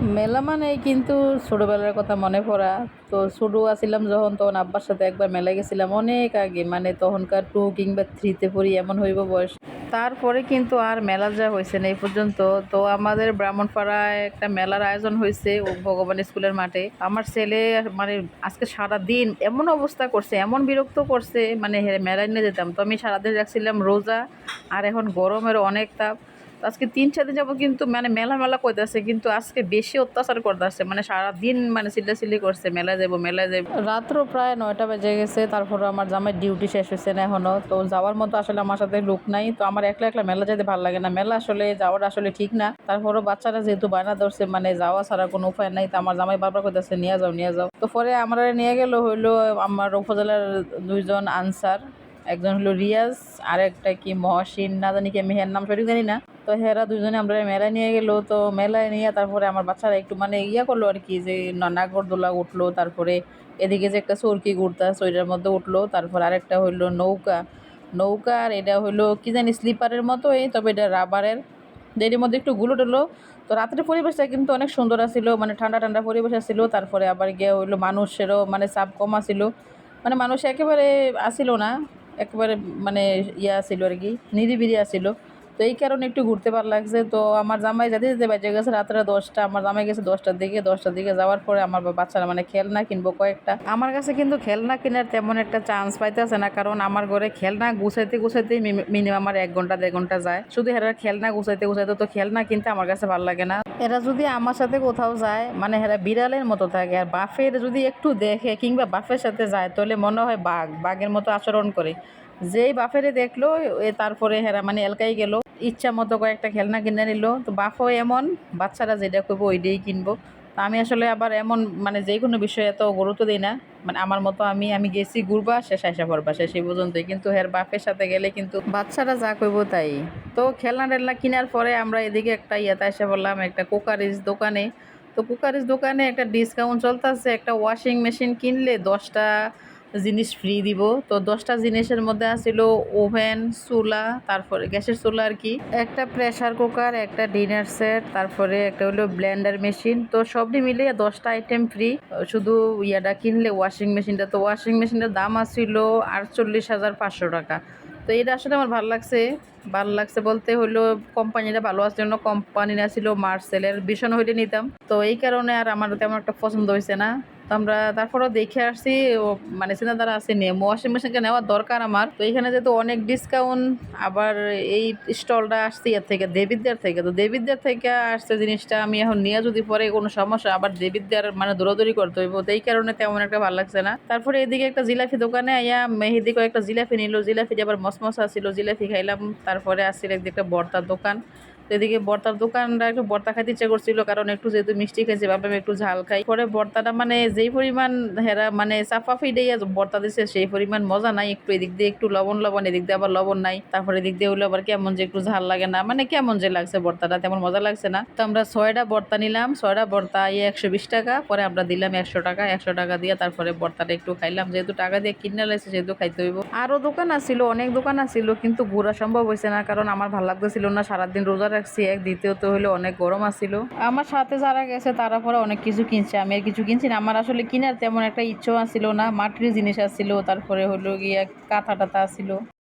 মেলা মানে কিন্তু ছোটোবেলার কথা মনে পড়া। তো ছোটো আছিলাম যখন, তখন আব্বার সাথে একবার মেলায় গেছিলাম অনেক আগে মানে তখনকার টু কিংবা থ্রিতে পড়ি এমন হইব বয়স। তারপরে কিন্তু আর মেলা যা হয়েছে না এই পর্যন্ত। তো আমাদের ব্রাহ্মণপাড়ায় একটা মেলার আয়োজন হয়েছে ভগবান স্কুলের মাঠে। আমার ছেলে মানে আজকে সারা দিন এমন অবস্থা করছে, এমন বিরক্ত করছে মানে মেলায় নিয়ে যেতাম। তো আমি সারাদিন রাখছিলাম রোজা, আর এখন গরমের অনেক তাপ। আজকে তিন, চার দিন যাব কিন্তু মানে মেলা মেলা করতেছে, কিন্তু আজকে বেশি অত্যাচার করতেছে মানে সারাদিন মানে চিল্লাচিল্লি করছে, মেলায় যাব মেলায় যাব। রাত্র প্রায় নয়টা বেজে গেছে, তারপর আমার জামাই ডিউটি শেষ হয়েছে না এখনও। তো যাওয়ার মতো আসলে আমার সাথে লোক নাই, তো আমার একলা একলা মেলা যেতে ভালো লাগে না। মেলা আসলে যাওয়াটা আসলে ঠিক না। তারপরও বাচ্চারা যেহেতু বায়না ধরছে মানে যাওয়া ছাড়া কোনো উপায় নাই, তো আমার জামাই বারবার করতেছে নিয়ে যাও নিয়ে যাও। তো পরে আমরা নিয়ে গেল হইল আমার উপজেলার দুইজন আনসার, একজন হলো রিয়াজ আর একটা কি মহসিন, না জানি কি আমি হের নাম সঠিক জানি না। তো হেরা দুজনে আমরা মেলায় নিয়ে গেলো, তো মেলায় নিয়ে তারপরে আমার বাচ্চারা একটু মানে ইয়া করল আর কি, যে নাগরদোলা উঠল, তারপরে এদিকে যে একটা চরকি ঘুরতা ওইটার মধ্যে উঠল, তারপর আরেকটা হইল নৌকা। নৌকা আর এটা হইল কি জানি স্লিপারের মতোই তবে এটা রাবারের। এর মধ্যে একটু গুলো টুলো। তো রাতের পরিবেশটা কিন্তু অনেক সুন্দর আছিল মানে ঠান্ডা ঠান্ডা পরিবেশ আছিল, তারপরে আবার গিয়ে হইল মানুষেরও মানে চাপ কম আছিল। মানে মানুষ একেবারে আসিল না, একেবারে মানে ইয়া ছিল আর কি নিরিবিরি আসিল তো এই কারণে একটু ঘুরতে ভালো লাগছে। তো আমার জামাই যেতে যেতে বেজে গেছে রাত্রে দশটা। আমার জামাই গেছে দশটার দিকে। দশটার দিকে যাওয়ার পরে আমার বাচ্চারা মানে খেলনা কিনবো কয়েকটা। আমার কাছে কিন্তু খেলনা কেনার তেমন একটা চান্স পাইতেছে না। কারণ আমার ঘরে খেলনা গুছাইতে গুছাইতে মিনিমাম আমার এক ঘণ্টা, দেড় ঘণ্টা যায়। শুধু হেরার খেলনা গুছাইতে গুছাইতে তো খেলনা কিনতে আমার কাছে ভালো লাগে না। এরা যদি আমার সাথে কোথাও যায় মানে এরা বিড়ালের মতো থাকে। আর বাফের যদি একটু দেখে কিংবা বাফের সাথে যায়, তাহলে মনে হয় বাঘ। বাঘের মতো আচরণ করে। যেই বাফেরে দেখল তারপরে হেরা মানে এলকাই গেল, ইচ্ছা মতো কয়েকটা খেলনা কিনে নিল। তো বাফও এমন, বাচ্চারা যেটা করব ওইটাই কিনবো। তো আমি আসলে আবার এমন মানে যে কোনো বিষয়ে এত গুরুত্ব দিই না মানে আমার মতো আমি আমি গেছি ঘুরবা শেষ আইসা পড়বা, শেষ এই পর্যন্তই। কিন্তু হের বাপের সাথে গেলে কিন্তু বাচ্চারা যা করব তাই। তো খেলনা টেলনা কেনার পরে আমরা এদিকে একটা ইয়েতে এসে বললাম একটা কোকারিজ দোকানে। তো কুকারিজ দোকানে একটা ডিসকাউন্ট চলতেছে, একটা ওয়াশিং মেশিন কিনলে দশটা জিনিস ফ্রি দিব। তো দশটা জিনিসের মধ্যে আছিল ওভেন, চুলা, তারপরে গ্যাসের চুলা আর কি। একটা প্রেসার কুকার একটা ডিনার সেট তারপরে একটা হলো ব্লেন্ডার মেশিন তো সবটি মিলে দশটা আইটেম ফ্রি শুধু ইয়াটা কিনলে ওয়াশিং মেশিনটা তো ওয়াশিং মেশিনটার দাম আছিল আটচল্লিশ হাজার পাঁচশো টাকা। তো এটা আসলে আমার ভালো লাগছে। ভালো লাগছে বলতে হলো কোম্পানিটা ভালো আছে জন্য কোম্পানি ছিল মার্সেলের ভীষণ হইলে নিতাম। তো এই কারণে আর আমার তেমন একটা পছন্দ হয়েছে না। তো আমরা তারপরেও দেখে আসছি মানে আছে নিয়ে ওয়াশিং মেশিনটা নেওয়ার দরকার আমার। তো এখানে যেহেতু অনেক ডিসকাউন্ট আবার এই স্টলটা আসছে এর থেকে, দেবিদ্যার থেকে। তো দেবিদ্যার থেকে আসছে জিনিসটা, আমি এখন নিয়ে যদি পরে কোনো সমস্যা, আবার দেবিদ্যার মানে দৌড়াদৌড়ি করতে হইব, তো এই কারণে তেমন একটা ভালো লাগছে না। তারপরে এদিকে একটা জিলাপি দোকানে আইয়া মেহেদি কয়েকটা জিলাফি নিল। জিলাপিটা আবার মসমসা ছিল জিলাফি খাইলাম। তারপরে আসছিল একটা বর্তার দোকান। এদিকে বর্তার দোকানটা একটু বর্তা খাইতে ইচ্ছে করছিল, কারণ একটু যেহেতু মিষ্টি খাইছে ভাবলাম একটু ঝাল খাই পরে বর্তাটা মানে যেই পরিমাণ হেরা মানে চাপা ফিডে বর্তা দিছে, সেই পরিমাণ মজা নাই, একটু এদিক দিয়ে একটু লবণ লবণ, এদিক দিয়ে আবার লবণ নাই। তারপরে এদিক দিয়ে হইল আবার কেমন যে একটু ঝাল লাগে না মানে কেমন যে লাগছে বর্তাটা, তেমন মজা লাগছে না। তো আমরা ছয়টা বর্তা নিলাম, ছয়টা বর্তা ইয়ে একশো বিশ টাকা, পরে আমরা দিলাম একশো টাকা একশো টাকা দিয়ে তারপরে বর্তাটা একটু খাইলাম। যেহেতু টাকা দিয়ে কিনে লাগছে সেহেতু খাইতে হইব। আরও দোকান আছিল, অনেক দোকান আছিল, কিন্তু ঘোরা সম্ভব হয়েছে না, কারণ আমার ভালো লাগতেছিল না, সারাদিন রোজা রাখছি। এক দ্বিতীয়ত হলো অনেক গরম আসিল আমার সাথে যারা গেছে, তারা পরে অনেক কিছু কিনছে। আমি আর কিছু কিনছি না। আমার আসলে কিনার তেমন একটা ইচ্ছেও আসছিল না। মাটির জিনিস আসছিল তারপরে হলো গিয়ে কাঁথা টাথা আসছিল